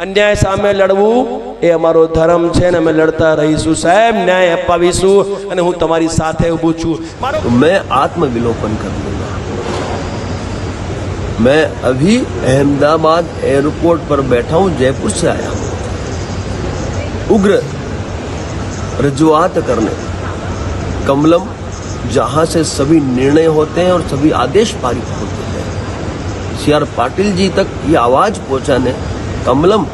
અન્યાય સામે લડવું એ અમારો ધર્મ છે ને અમે લડતા રહીશું સાહેબ ન્યાય અપાવીશું અને હું તમારી સાથે ઊભું છું મારો तो मैं आत्मविलोपन कर लूंगा मैं अभी अहमदाबाद एयरपोर्ट पर बैठा हूं जयपुर से आया हूं उग्र रजुआत करने कमलम जहां से सभी निर्णय होते हैं और सभी आदेश पारित होते हैं सी आर पाटिल जी तक ये आवाज पहुंचाने कमलम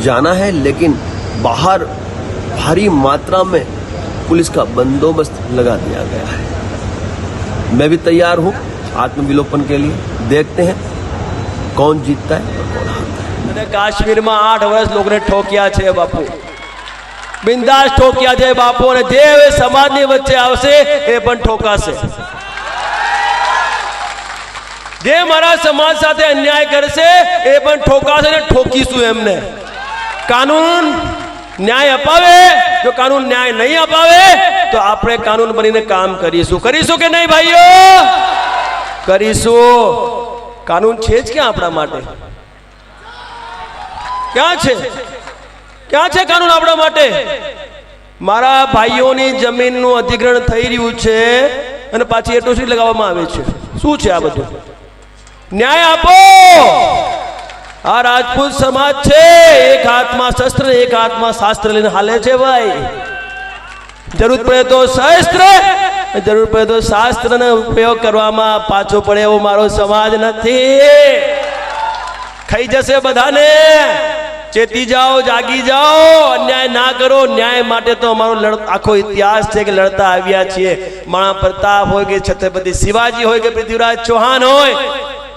जाना है लेकिन बाहर भारी मात्रा में पुलिस का बंदोबस्त लगा दिया गया है मैं भी तैयार हूं आत्मविलोपन के लिए देखते हैं कौन जीतता है और कौन हारता है અને કાશ્મીરમાં આઠ વર્ષ લોકોને ઠોક્યા છે બાપુ બિંદાસ ઠોક્યા છે બાપુ અને જે હવે સમાજની વચ્ચે આવશે એ પણ ઠોકાશે જે મારા સમાજ સાથે અન્યાય કરશે, એ પણ ઠોકાશે ને ઠોકીશું એમને. કાનૂન ન્યાય અપાવે, જો કાનૂન ન્યાય નહીં અપાવે, તો આપણે કાનૂન બનીને કામ કરીશું. કરીશું કે નહીં ભાઈઓ? કરીશું. કાનૂન છે જ ક્યાં આપણા માટે? ક્યાં છે? ક્યાં છે કાનૂન આપણા માટે? મારા ભાઈઓની જમીનનું અધિગ્રહણ થઈ રહ્યું છે અને પાછી એટોસી લગાવવામાં આવે છે. શું છે આ બધું? ન્યાય આપો. આ રાજપૂત સમાજ છે. એક હાથમાં શસ્ત્ર, એક હાથમાં શાસ્ત્ર લઈને હાલે છે ભાઈ. જરૂર પડે તો શસ્ત્ર, જરૂર પડે તો શાસ્ત્રનો ઉપયોગ કરવામાં પાછો પડે એવો મારો સમાજ નથી. ખાઈ જશે બધાને. ચેતી જાઓ, જાગી જાઓ. અન્યાય ના કરો. ન્યાય માટે તો અમારો આખો ઇતિહાસ છે કે લડતા આવ્યા છીએ. માણા પ્રતાપ હોય કે છત્રપતિ શિવાજી હોય કે પૃથ્વીરાજ ચૌહાણ હોય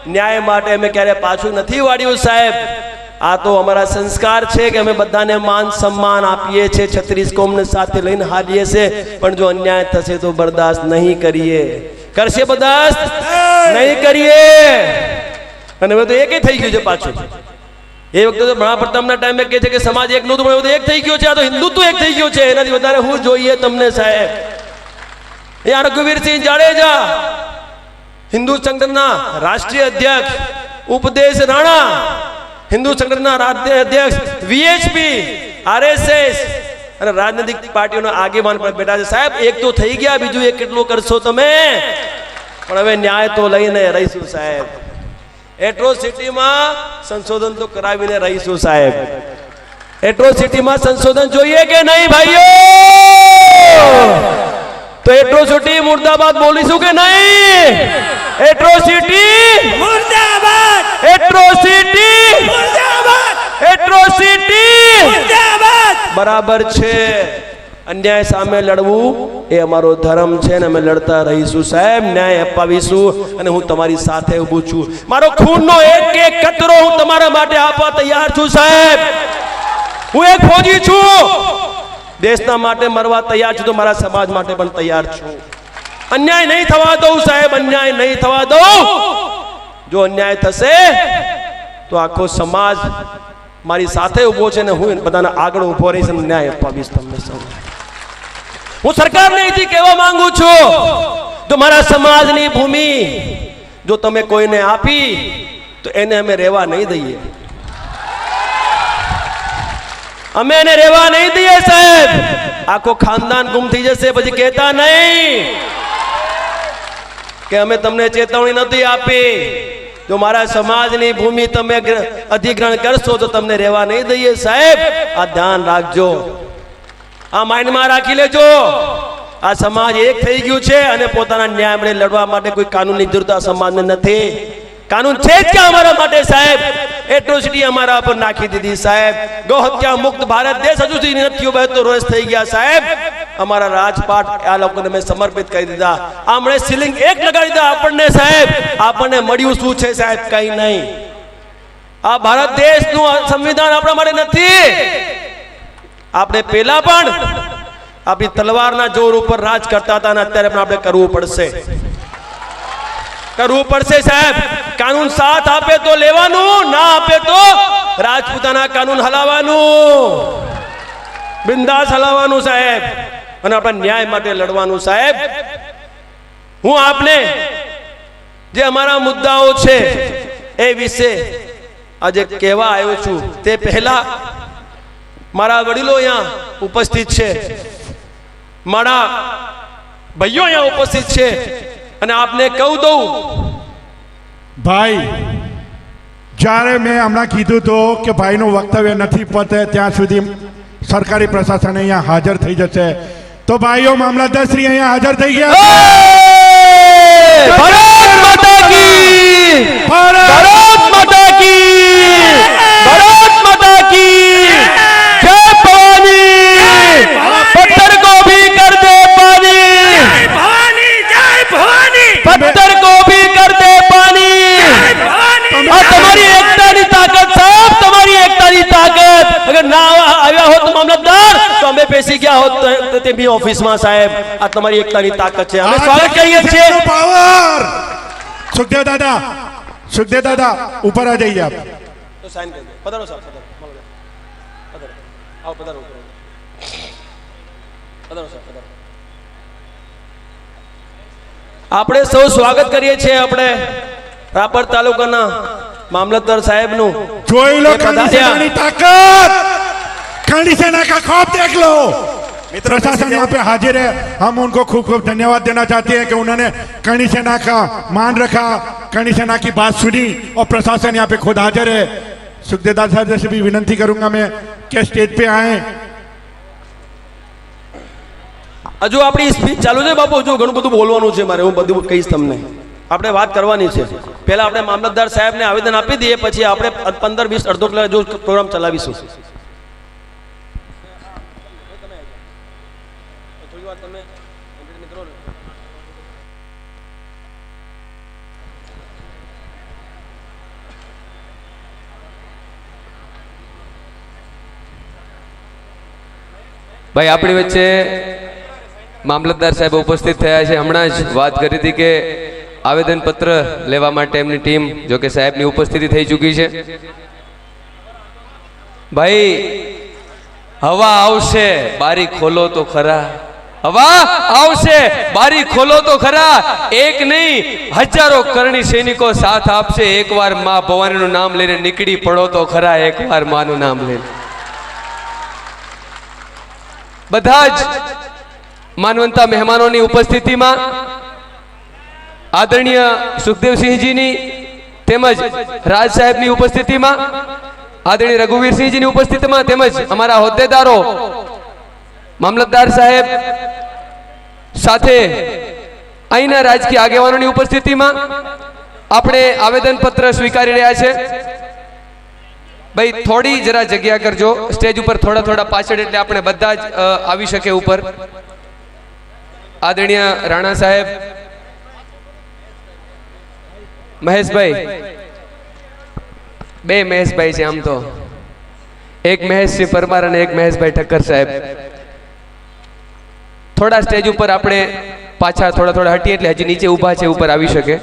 ન્યાય માટે અમે ક્યારે પાછું નથી વાળ્યું, સાહેબ? આ તો અમારા સંસ્કાર છે કે અમે બધાને માન સન્માન આપીએ છીએ, છત્રીસ કોમને સાથે લઈને હાલીએ છીએ. પણ જો અન્યાય થશે તો બરદાસ્ત નહીં કરીએ. કરશે બરદાસ્ત? નહીં કરીએ. અને હવે તો એક થઈ ગયું છે પાછું. એ વખતે તો મહારાણા પ્રથમના ટાઈમે કહે છે કે સમાજ એક હવે તો એક થઈ ગયો છે. આ તો હિન્દુત્વ એક થઈ ગયો છે. એનાથી વધારે હું જોઈએ તમને, સાહેબ? એ રઘુવીરસિંહ જાડેજા હિન્દુ સંગઠનના રાષ્ટ્રીય અધ્યક્ષ ઉપદેશ રાણા, હિન્દુ સંગઠનના રાષ્ટ્રીય અધ્યક્ષ વીએચપી, આરએસએસ અને રાજનૈતિક પાર્ટીઓના આગેવાન પણ બેઠા છે. સાહેબ, એક તો થઈ ગયા, બીજું એક કેટલું કરશો તમે? પણ હવે ન્યાય તો લઈને રહીશું સાહેબ. એટ્રોસિટીમાં સંશોધન તો કરાવીને રહીશું સાહેબ. એટ્રોસિટીમાં સંશોધન જોઈએ કે નહીં, ભાઈઓ? તો એટ્રોસિટી મુર્દાબાદ બોલીશું કે નહીં? એટ્રોસિટી મુર્દાબાદ! એટ્રોસિટી મુર્દાબાદ! એટ્રોસિટી મુર્દાબાદ! બરાબર છે. અન્યાય સામે લડવું એ અમારો ધર્મ છે ને અમે લડતા રહીશું સાહેબ ન્યાય અપાવીશું અને હું તમારી સાથે ઊભું છું. મારો ખૂનનો એક એક કતરો હું તમારા માટે આપવા તૈયાર છું સાહેબ. હું એક ફોજી છું. દેશના માટે મરવા તૈયાર છું તો મારા સમાજ માટે પણ તૈયાર છું. અન્યાય નહીં થવા દઉં સાહેબ, અન્યાય નહીં થવા દઉં. જો અન્યાય થશે, તો આખો સમાજ મારી સાથે ઊભો છે ને હું બધાના આગળ ઊભો રહીશ અને ન્યાય અપાવીશ તમને સૌ હું સરકારને અહીંથી કહેવા માંગુ છું, જો મારા સમાજની ભૂમિ જો તમે કોઈને આપી, તો એને અમે રહેવા નહીં દઈએ. અમે એને રહેવા નહીં દઈએ સાહેબ. આખો ખાનદાન ગુમ થઈ જશે, પછી કહેતા નહીં કે અમે તમને ચેતવણી નથી આપી. જો મારા સમાજની ભૂમિ તમે અધિગ્રહણ કરશો, તો તમને રહેવા નહીં દઈએ સાહેબ. આ ધ્યાન રાખજો. આ માઇન્ડમાં રાખી લેજો. આ સમાજ એક થઈ ગયું છે અને પોતાના ન્યાય લડવા માટે કોઈ કાનૂનની જરૂરત આ સમાજને નથી. કાનૂન છે જ ક્યાં અમારા માટે સાહેબ? એટ્રોસિટી અમારા પર નાખી દીધી સાહેબ. ગૌ હત્યા મુક્ત ભારત દેશ હજુ સુધી નથી બહેતો રોજ થઈ ગયા સાહેબ. અમારા રાજપાટ આ લોકોને મેં સમર્પિત કરી દીધા. આમણે સીલિંગ એક લગાડી દીધા આપણને સાહેબ. આપણને મળ્યું શું છે સાહેબ? કઈ નહીં. આ ભારત દેશનું સંવિધાન આપણા માટે નથી. આપણે પેલા પણ આપણી તલવારના જોર ઉપર રાજ કરતા હતા અને અત્યારે પણ આપણે કરવું પડશે. કરવું પડશે સાહેબ. કાનૂન સાથ આપે તો લેવાનું, ના આપે તો રાજપૂતાના કાનૂન હલાવવાનું. બિંદાસ હલાવવાનું સાહેબ. અને આપણા ન્યાય માટે લડવાનું સાહેબ. હું આપને જે અમારા મુદ્દાઓ છે એ વિશે આજે કહેવા આવ્યો છું. તે પહેલા મારા વડીલો અહીંયા ઉપસ્થિત છે. મારા ભાઈઓ અહીંયા ઉપસ્થિત છે. અને આપને કહું દઉં ભાઈ જ્યારે મેં હમણાં કીધું તો કે ભાઈનું વક્તવ્ય નથી પતે ત્યાં સુધી સરકારી પ્રશાસન અહીંયા હાજર થઈ જશે. તો ભાઈઓ મામલતદારશ્રી અહીંયા હાજર થઈ ગયા. ભારત માતા કી! ભારત! તે બી ઓફિસમાં સાહેબ આ તમારી એકતાની તાકાત છે. અમે સ્વાગત કહીએ છીએ પાવર સુખદેવ દાદા સુખદેવ દાદા ઉપર આ જઈએ આપ. તો સાઈન કરી પધારો પધારો. સાહેબ પધારો. આપણે સૌ સ્વાગત કરીએ છીએ આપણે રાપર તાલુકાના મામલતદાર સાહેબનું. જોઈ લો ખંડી સેના ખોફ દેખ લો! प्रशासन यहाँ पे हाजिर है हम उनको खूब खूब धन्यवाद देना चाहते हैं कि उन्होंने खंडी सेना का मान रखा खंडी सेना की बात सुनी और प्रशासन यहाँ पे खुद हाजिर है सुखदेव साहब से भी विनंती करूंगा मैं कि स्टेज पे आए હજુ આપણી સ્પીચ ચાલુ છે બાપુ હજુ ઘણું બધું બોલવાનું છે મારે હું બધું કહીશ તમને આપણે વાત કરવાની છે પહેલા આપણે મામલતદાર સાહેબને આવેદન આપી દઈએ પછી આપણે પંદર વીસ અડધો કલાક જો પ્રોગ્રામ ચલાવીશું ભાઈ, આપણી વચ્ચે મામલતદાર સાહેબ ઉપસ્થિત થયા છે. હમણાં જ વાત કરી હતી કે આવેદનપત્ર લેવા માટે એમની ટીમ, જો કે સાહેબની ઉપસ્થિતિ થઈ ચૂકી છે. ભાઈ, હવા આવશે, બારી ખોલો તો ખરા. હવા આવશે, બારી ખોલો તો ખરા. એક નહીં, હજારો કરણી સૈનિકો સાથ આપશે. એકવારમાં ભવાનીનું નામ લઈને નીકળી પડો તો ખરા, એકવાર માનું નામ લઈને. બધા જ માનવંતા મહેમાનોની ઉપસ્થિતિમાં આદરણીય સુખદેવસિંહજીની તેમજ રાજ સાહેબની ઉપસ્થિતિમાં, આદરણીય રઘુવીરસિંહજીની ઉપસ્થિતિમાં તેમજ અમારા હોદ્દેદારો, મામલતદાર સાહેબ સાથે અહીંના રાજકીય આગેવાનોની ઉપસ્થિતિમાં આપણે આવેદનપત્ર સ્વીકારી રહ્યા છે. ભાઈ, થોડી જરા જગ્યા કરજો સ્ટેજ ઉપર થોડા થોડા પાછળ એટલે આપણે બધા જ આવી શકે ઉપર. આદરણીય રાણા સાહેબ. મહેશભાઈ. બે મહેશભાઈ છે આમ તો. એક મહેશસિંહ પરમાર અને એક મહેશભાઈ ઠક્કર સાહેબ. થોડા સ્ટેજ ઉપર આપણે પાછા થોડા થોડા હટીએ એટલે હજી નીચે ઊભા છે, ઉપર આવી શકે.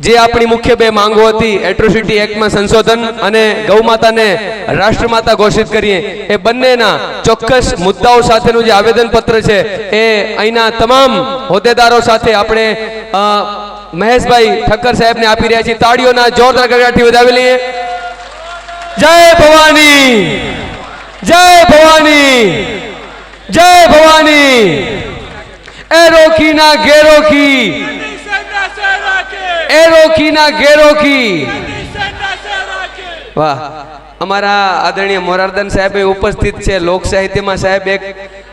જે આપણી મુખ્ય બે માંગો હતી એટ્રોસિટી એક્ટમાં સંશોધન અને ગૌમાતાને રાષ્ટ્રમાતા ઘોષિત કરીએ, એ બંનેના ચોક્કસ મુદ્દાઓ સાથેનું જે આવેદનપત્ર છે, એ અહીંના તમામ હોદ્દેદારો સાથે આપણે મહેશભાઈ ઠક્કર સાહેબને આપી રહ્યા છીએ. તાળીઓના જોરદાર ગગડાથી વધાવી લઈએ. જય ભવાની! જય ભવાની! જય ભવાની! એ રોકી ના એ રોકી ના ગેરોકી વાહ. અમારા આદરણીય મોરારદન સાહેબ ઉપસ્થિત છે. લોક સાહિત્યમાં સાહેબ એક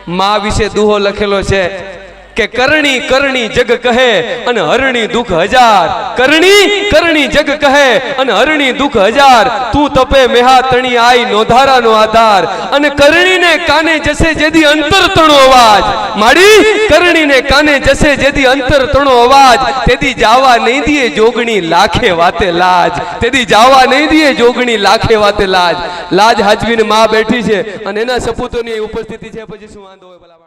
મા વિશે દુહો લખેલો છે. કે કરણી કરણી જગ કહે અને હરણી દુઃખ હજાર. કરણી કરણી જગ કહે અને હરણી દુઃખ હજાર. તું તપે મેહા તણી આઈ નોધારાનો આધાર. અને કરણીને કાને જશે જેથી અંતર તણો અવાજ. માડી, કરણીને કાને જશે જેથી અંતર તણો અવાજ. તેથી જાવા નહીં દીએ જોગણી લાખે વાતે લાજ. તેથી જાવા નહીં દીએ જોગણી લાખે વાતે લાજ. લાજ હાજવીને માં બેઠી છે અને એના સપૂતોની ઉપસ્થિતિ છે, પછી શું વાંધો હોય ભલા